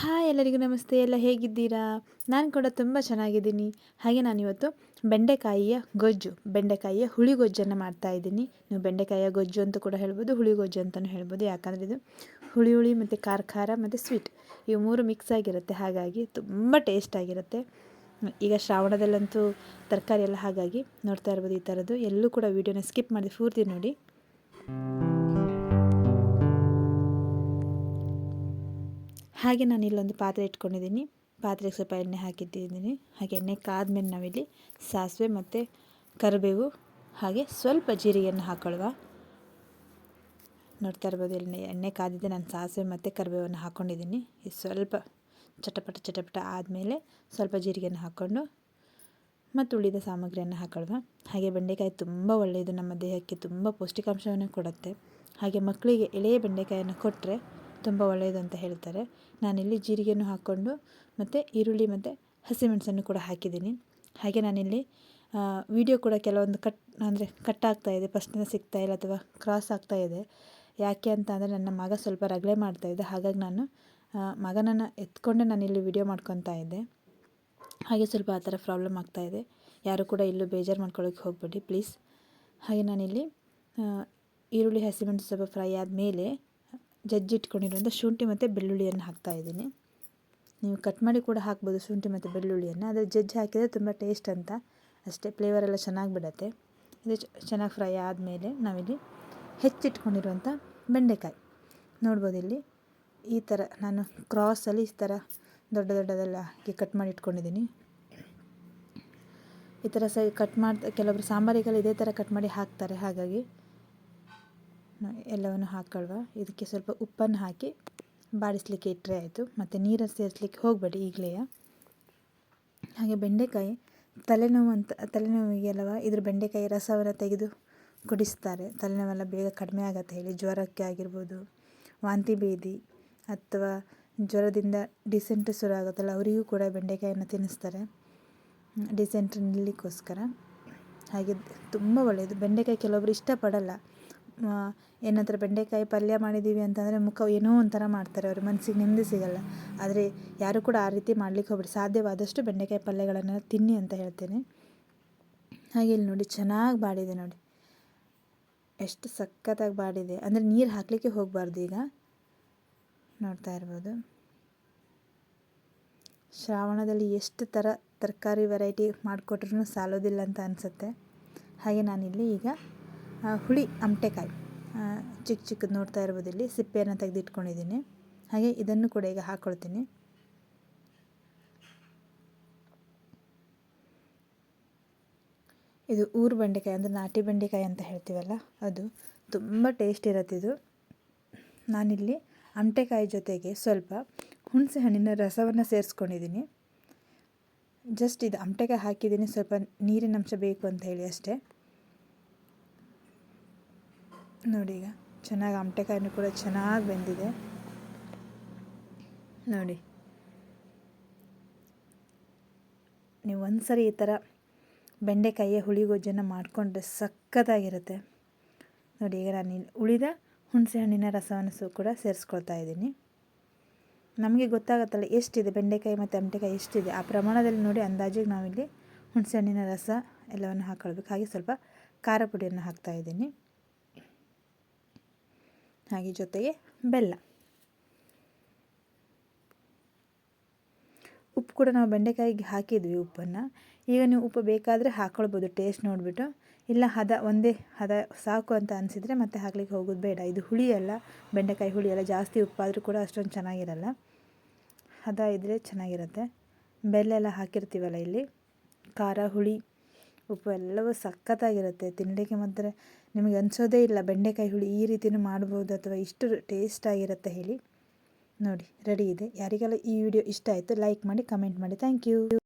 Hi ಎಲ್ಲರಿಗೂ ನಮಸ್ತೆ, ಎಲ್ಲ ಹೇಗಿದ್ದೀರಾ? ನಾನು ಕೂಡ ತುಂಬ ಚೆನ್ನಾಗಿದ್ದೀನಿ. ಹಾಗೆ ನಾನಿವತ್ತು ಬೆಂಡೆಕಾಯಿಯ ಗೊಜ್ಜು, ಬೆಂಡೆಕಾಯಿಯ ಹುಳಿ ಗೊಜ್ಜನ್ನು ಮಾಡ್ತಾ ಇದ್ದೀನಿ. ನೀವು ಬೆಂಡೆಕಾಯಿಯ ಗೊಜ್ಜು ಅಂತ ಕೂಡ ಹೇಳ್ಬೋದು, ಹುಳಿ ಗೊಜ್ಜು ಅಂತಲೂ ಹೇಳ್ಬೋದು. ಯಾಕಂದರೆ ಇದು ಹುಳಿ ಹುಳಿ ಮತ್ತು ಖಾರ ಖಾರ ಮತ್ತು ಸ್ವೀಟ್ ಇವು ಮೂರು ಮಿಕ್ಸ್ ಆಗಿರುತ್ತೆ. ಹಾಗಾಗಿ ತುಂಬ ಟೇಸ್ಟ್ ಆಗಿರುತ್ತೆ. ಈಗ ಶ್ರಾವಣದಲ್ಲಂತೂ ತರಕಾರಿ ಎಲ್ಲ ಹಾಗಾಗಿ ನೋಡ್ತಾ ಇರ್ಬೋದು ಈ ಥರದ್ದು ಎಲ್ಲೂ ಕೂಡ ವೀಡಿಯೋನ ಸ್ಕಿಪ್ ಮಾಡಿ ಪೂರ್ತಿ ನೋಡಿ. ಹಾಗೆ ನಾನು ಇಲ್ಲೊಂದು ಪಾತ್ರೆ ಇಟ್ಕೊಂಡಿದ್ದೀನಿ. ಪಾತ್ರೆಗೆ ಸ್ವಲ್ಪ ಎಣ್ಣೆ ಹಾಕಿಟ್ಟಿದ್ದೀನಿ. ಹಾಗೆ ಎಣ್ಣೆ ಕಾದ್ಮೇಲೆ ನಾವಿಲ್ಲಿ ಸಾಸಿವೆ ಮತ್ತು ಕರಿಬೇವು ಹಾಗೆ ಸ್ವಲ್ಪ ಜೀರಿಗೆಯನ್ನು ಹಾಕೊಳ್ಳುವ. ನೋಡ್ತಾ ಇರ್ಬೋದು, ಎಣ್ಣೆ ಎಣ್ಣೆ ಕಾದಿದ್ದೆ. ನಾನು ಸಾಸಿವೆ ಮತ್ತು ಕರಿಬೇವನ್ನು ಹಾಕ್ಕೊಂಡಿದ್ದೀನಿ ಇದು ಸ್ವಲ್ಪ ಚಟಪಟ ಚಟಪಟ ಆದಮೇಲೆ ಸ್ವಲ್ಪ ಜೀರಿಗೆಯನ್ನು ಹಾಕ್ಕೊಂಡು ಮತ್ತು ಉಳಿದ ಸಾಮಗ್ರಿಯನ್ನು ಹಾಕೊಳ್ಳುವ. ಹಾಗೆ ಬೆಂಡೆಕಾಯಿ ತುಂಬ ಒಳ್ಳೆಯದು. ನಮ್ಮ ದೇಹಕ್ಕೆ ತುಂಬ ಪೌಷ್ಟಿಕಾಂಶವನ್ನು ಕೊಡುತ್ತೆ. ಹಾಗೆ ಮಕ್ಕಳಿಗೆ ಎಳೆಯ ಬೆಂಡೆಕಾಯನ್ನು ಕೊಟ್ಟರೆ ತುಂಬ ಒಳ್ಳೆಯದು ಅಂತ ಹೇಳ್ತಾರೆ. ನಾನಿಲ್ಲಿ ಜೀರಿಗೆಯನ್ನು ಹಾಕ್ಕೊಂಡು ಮತ್ತು ಈರುಳ್ಳಿ ಮತ್ತು ಹಸಿಮೆಣಸನ್ನು ಕೂಡ ಹಾಕಿದ್ದೀನಿ. ಹಾಗೆ ನಾನಿಲ್ಲಿ ವಿಡಿಯೋ ಕೂಡ ಕೆಲವೊಂದು ಕಟ್ ಅಂದರೆ ಕಟ್ ಆಗ್ತಾ ಇದೆ. ಫಸ್ಟಿಂದ ಸಿಗ್ತಾ ಇಲ್ಲ ಅಥವಾ ಕ್ರಾಸ್ ಆಗ್ತಾ ಇದೆ. ಯಾಕೆ ಅಂತ ಅಂದರೆ ನನ್ನ ಮಗ ಸ್ವಲ್ಪ ರಗಳೆ ಮಾಡ್ತಾಯಿದ್ದೆ ಹಾಗಾಗಿ ನಾನು ಮಗನನ್ನು ಎತ್ಕೊಂಡೆ ನಾನಿಲ್ಲಿ ವಿಡಿಯೋ ಮಾಡ್ಕೊತಾ ಇದ್ದೆ. ಹಾಗೆ ಸ್ವಲ್ಪ ಆ ಥರ ಪ್ರಾಬ್ಲಮ್ ಆಗ್ತಾಯಿದೆ ಯಾರು ಕೂಡ ಇಲ್ಲೂ ಬೇಜಾರು ಮಾಡ್ಕೊಳ್ಳೋಕೆ ಹೋಗಬೇಡಿ ಪ್ಲೀಸ್ ಹಾಗೆ ನಾನಿಲ್ಲಿ ಈರುಳ್ಳಿ, ಹಸಿಮೆಣಸು ಸ್ವಲ್ಪ ಫ್ರೈ ಆದಮೇಲೆ ಜಜ್ಜಿಟ್ಕೊಂಡಿರುವಂಥ ಶುಂಠಿ ಮತ್ತು ಬೆಳ್ಳುಳ್ಳಿಯನ್ನು ಹಾಕ್ತಾಯಿದ್ದೀನಿ ನೀವು ಕಟ್ ಮಾಡಿ ಕೂಡ ಹಾಕ್ಬೋದು ಶುಂಠಿ ಮತ್ತು ಬೆಳ್ಳುಳ್ಳಿಯನ್ನು. ಅದು ಜಜ್ಜಿ ಹಾಕಿದರೆ ತುಂಬ ಟೇಸ್ಟ್ ಅಂತ. ಅಷ್ಟೇ ಫ್ಲೇವರೆಲ್ಲ ಚೆನ್ನಾಗಿ ಬಿಡತ್ತೆ. ಇದು ಚೆನ್ನಾಗಿ ಫ್ರೈ ಆದಮೇಲೆ ನಾವಿಲ್ಲಿ ಹೆಚ್ಚಿಟ್ಕೊಂಡಿರುವಂಥ ಬೆಂಡೆಕಾಯಿ. ನೋಡ್ಬೋದು ಇಲ್ಲಿ ಈ ಥರ ನಾನು ಕ್ರಾಸಲ್ಲಿ ಈ ಥರ ದೊಡ್ಡ ದೊಡ್ಡದೆಲ್ಲ ಹಾಕಿ ಕಟ್ ಮಾಡಿ ಇಟ್ಕೊಂಡಿದ್ದೀನಿ. ಈ ಥರ ಸೈ, ಕಟ್ ಮಾಡ್ತಾ, ಕೆಲವೊಬ್ರು ಸಾಂಬಾರಿಗೆಲ್ಲ ಇದೇ ಥರ ಕಟ್ ಮಾಡಿ ಹಾಕ್ತಾರೆ. ಹಾಗಾಗಿ ಎಲ್ಲವನ್ನು ಹಾಕ್ಕೊಳ್ವ ಇದಕ್ಕೆ ಸ್ವಲ್ಪ ಉಪ್ಪನ್ನು ಹಾಕಿ ಬಾಡಿಸಲಿಕ್ಕೆ ಇಟ್ಟರೆ ಆಯಿತು. ಮತ್ತು ನೀರನ್ನು ಸೇರಿಸ್ಲಿಕ್ಕೆ ಹೋಗಬೇಡಿ ಈಗಲೇ. ಹಾಗೆ ಬೆಂಡೆಕಾಯಿ ತಲೆನೋವು ಅಂತ, ತಲೆನೋವಿಗೆಲ್ಲವ ಇದ್ರ ಬೆಂಡೆಕಾಯಿ ರಸವನ್ನು ತೆಗೆದು ಕುಡಿಸ್ತಾರೆ. ತಲೆನೋವೆಲ್ಲ ಬೇಗ ಕಡಿಮೆ ಆಗತ್ತೆ ಹೇಳಿ. ಜ್ವರಕ್ಕೆ ಆಗಿರ್ಬೋದು, ವಾಂತಿ ಭೇದಿ ಅಥವಾ ಜ್ವರದಿಂದ ಡಿಸೆಂಟ್ರಿ ಶುರು ಆಗುತ್ತಲ್ಲ, ಅವರಿಗೂ ಕೂಡ ಬೆಂಡೆಕಾಯನ್ನು ತಿನ್ನಿಸ್ತಾರೆ. ಡಿಸೆಂಟ್ರಿ ನಿಲ್ಲಕ್ಕೋಸ್ಕರ ಹಾಗೆ ತುಂಬ ಒಳ್ಳೆಯದು ಬೆಂಡೆಕಾಯಿ ಕೆಲವೊಬ್ರು ಇಷ್ಟಪಡಲ್ಲ. ಏನಂತಾರೆ, ಬೆಂಡೆಕಾಯಿ ಪಲ್ಯ ಮಾಡಿದ್ದೀವಿ ಅಂತಂದರೆ ಮುಖ ಏನೋ ಒಂಥರ ಮಾಡ್ತಾರೆ ಅವ್ರ ಮನಸ್ಸಿಗೆ ನೆಮ್ಮದಿ ಸಿಗಲ್ಲ. ಆದರೆ ಯಾರು ಕೂಡ ಆ ರೀತಿ ಮಾಡ್ಲಿಕ್ಕೆ ಹೋಗ್ಬೇಡಿ, ಸಾಧ್ಯವಾದಷ್ಟು ಬೆಂಡೆಕಾಯಿ ಪಲ್ಯಗಳನ್ನು ತಿನ್ನಿ ಅಂತ ಹೇಳ್ತೇನೆ. ಹಾಗೆ ಇಲ್ಲಿ ನೋಡಿ, ಚೆನ್ನಾಗಿ ಬಾಡಿದೆ ನೋಡಿ. ಎಷ್ಟು ಸಖತ್ತಾಗಿ ಬಾಡಿದೆ. ಅಂದರೆ ನೀರು ಹಾಕಲಿಕ್ಕೆ ಹೋಗಬಾರ್ದು ಈಗ. ನೋಡ್ತಾ ಇರ್ಬೋದು. ಶ್ರಾವಣದಲ್ಲಿ ಎಷ್ಟು ಥರ ತರಕಾರಿ ವೆರೈಟಿ ಮಾಡಿಕೊಟ್ರೂ ಸಾಲೋದಿಲ್ಲ ಅಂತ ಅನಿಸುತ್ತೆ. ಹಾಗೆ ನಾನಿಲ್ಲಿ ಈಗ ಹುಳಿ, ಅಮಟೆಕಾಯಿ. ಚಿಕ್ಕ ಚಿಕ್ಕದು ನೋಡ್ತಾ ಇರ್ಬೋದು ಇಲ್ಲಿ. ಸಿಪ್ಪೆಯನ್ನು ತೆಗೆದಿಟ್ಕೊಂಡಿದ್ದೀನಿ. ಹಾಗೆ ಇದನ್ನು ಕೂಡ ಈಗ ಹಾಕ್ಕೊಳ್ತೀನಿ ಇದು ಊರು ಬೆಂಡೆಕಾಯಿ ಅಂದರೆ ನಾಟಿ ಬೆಂಡೆಕಾಯಿ ಅಂತ ಹೇಳ್ತೀವಲ್ಲ, ಅದು ತುಂಬ ಟೇಸ್ಟ್ ಇರುತ್ತೆ ಇದು. ನಾನಿಲ್ಲಿ ಅಮಟೆಕಾಯಿ ಜೊತೆಗೆ ಸ್ವಲ್ಪ ಹುಣಸೆ ಹಣ್ಣಿನ ರಸವನ್ನು ಸೇರಿಸ್ಕೊಂಡಿದ್ದೀನಿ. ಜಸ್ಟ್ ಇದು ಅಮಟೆಕಾಯಿ ಹಾಕಿದ್ದೀನಿ, ಸ್ವಲ್ಪ ನೀರಿನ ಅಂಶ ಬೇಕು ಅಂತ ಹೇಳಿ ಅಷ್ಟೇ. ನೋಡಿ ಈಗ, ಚೆನ್ನಾಗಿ ಆಮಟೆಕಾಯಿನೂ ಕೂಡ ಚೆನ್ನಾಗಿ ಬೆಂದಿದೆ. ನೋಡಿ. ನೀವು ಒಂದು ಸರಿ ಈ ಥರ ಬೆಂಡೆಕಾಯಿಯ ಹುಳಿಗೊಜ್ಜನ್ನು ಮಾಡಿಕೊಂಡ್ರೆ ಸಖತ್ತಾಗಿರುತ್ತೆ. ನೋಡಿ, ಈಗ ನಾನು ಉಳಿದ ಹುಣಸೆ ಹಣ್ಣಿನ ರಸವನ್ನು ಸಹ ಕೂಡ ಸೇರಿಸ್ಕೊಳ್ತಾ ಇದ್ದೀನಿ. ನಮಗೆ ಗೊತ್ತಾಗುತ್ತಲ್ಲ ಎಷ್ಟಿದೆ ಬೆಂಡೆಕಾಯಿ ಮತ್ತು ಅಮಟೆಕಾಯಿ ಎಷ್ಟಿದೆ. ಆ ಪ್ರಮಾಣದಲ್ಲಿ ನೋಡಿ ಅಂದಾಜಿಗೆ ನಾವಿಲ್ಲಿ ಹುಣಸೆ ಹಣ್ಣಿನ ರಸ ಎಲ್ಲವನ್ನು ಹಾಕ್ಕೊಳ್ಬೇಕು ಹಾಗೆ ಸ್ವಲ್ಪ ಖಾರ ಪುಡಿಯನ್ನು ಹಾಕ್ತಾಯಿದ್ದೀನಿ ಹಾಗೆ ಜೊತೆಗೆ ಬೆಲ್ಲ. ಉಪ್ಪು ಕೂಡ ನಾವು ಬೆಂಡೆಕಾಯಿಗೆ ಹಾಕಿದ್ವಿ ಉಪ್ಪನ್ನು. ಈಗ ನೀವು ಉಪ್ಪು ಬೇಕಾದರೆ ಹಾಕ್ಕೊಳ್ಬೋದು ಟೇಸ್ಟ್ ನೋಡಿಬಿಟ್ಟು. ಇಲ್ಲ, ಹದ ಒಂದೇ ಹದ ಸಾಕು ಅಂತ ಅನಿಸಿದರೆ ಮತ್ತೆ ಹಾಕ್ಲಿಕ್ಕೆ ಹೋಗೋದು ಬೇಡ. ಇದು ಹುಳಿ ಅಲ್ಲ, ಬೆಂಡೆಕಾಯಿ ಹುಳಿ ಅಲ್ಲ, ಜಾಸ್ತಿ ಉಪ್ಪಾದರೂ ಕೂಡ ಅಷ್ಟೊಂದು ಚೆನ್ನಾಗಿರಲ್ಲ. ಹದ ಇದ್ದರೆ ಚೆನ್ನಾಗಿರುತ್ತೆ. ಬೆಲ್ಲ ಎಲ್ಲ ಹಾಕಿರ್ತೀವಲ್ಲ ಇಲ್ಲಿ? ಖಾರ, ಹುಳಿ. ಉಪ್ಪು ಎಲ್ಲವೂ ಸಖತ್ತಾಗಿರುತ್ತೆ. ತಿನ್ನಲಿಕ್ಕೆ ಮಾತ್ರ ನಿಮಗೆ ಅನಿಸೋದೇ ಇಲ್ಲ ಬೆಂಡೆಕಾಯಿ ಹುಳಿ ಈ ರೀತಿಯೂ ಮಾಡ್ಬೋದು ಅಥವಾ ಇಷ್ಟು ಟೇಸ್ಟಾಗಿರುತ್ತೆ ಹೇಳಿ. ನೋಡಿ, ರೆಡಿ ಇದೆ. ಯಾರಿಗೆಲ್ಲ ಈ ವಿಡಿಯೋ ಇಷ್ಟ ಆಯಿತು, ಲೈಕ್ ಮಾಡಿ, ಕಮೆಂಟ್ ಮಾಡಿ. Thank you.